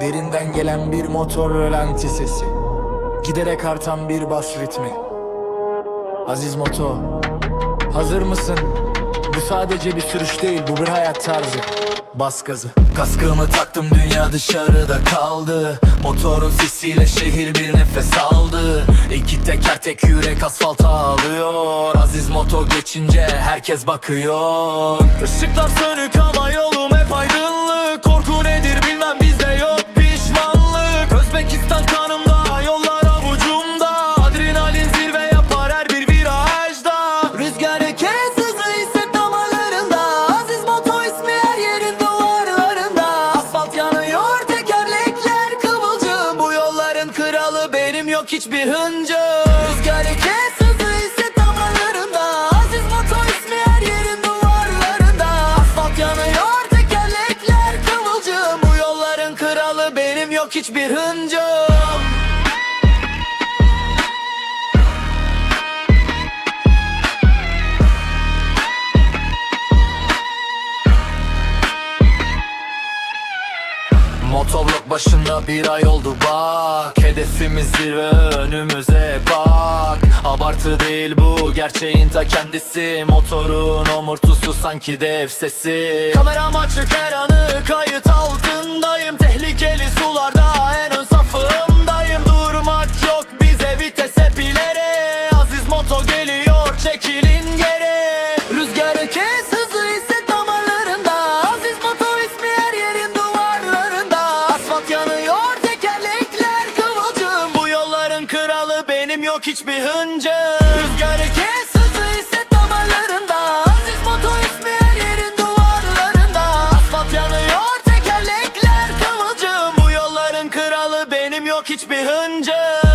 derinden gelen bir motor rölanti sesi. Giderek artan bir bas ritmi. Aziz Moto Hazır mısın? Bu sadece bir sürüş değil bu bir hayat tarzı. Bas gazı. Kaskımı taktım dünya dışarıda kaldı. Motorun sesiyle şehir bir nefes aldı. İki teker tek yürek asfalta alıyor. Aziz Moto geçince herkes bakıyor. Işıklar sönük yok hiçbir hıncım Rüzgarı kes hızı hisset damarlarında Aziz moto ismi her yerin duvarlarında. Asfalt yanıyor tekerlekler kıvılcım. Bu yolların kralı benim. Yok hiçbir hıncım Motoblok başında bir ay oldu bak. Hedefimiz zirve önümüze bak. Abartı değil bu gerçeğin ta kendisi. Motorun omurtusu sanki dev sesi. Kameram açık her anı kayıt altındayım. Tehlikeli sularda benim yok hiçbir hıncım Rüzgarı kes hızı hisset damarlarında. Aziz motor ismi her yerin duvarlarında. Asfalt yanıyor tekerlekler kıvılcım. Bu yolların kralı benim yok hiçbir hıncım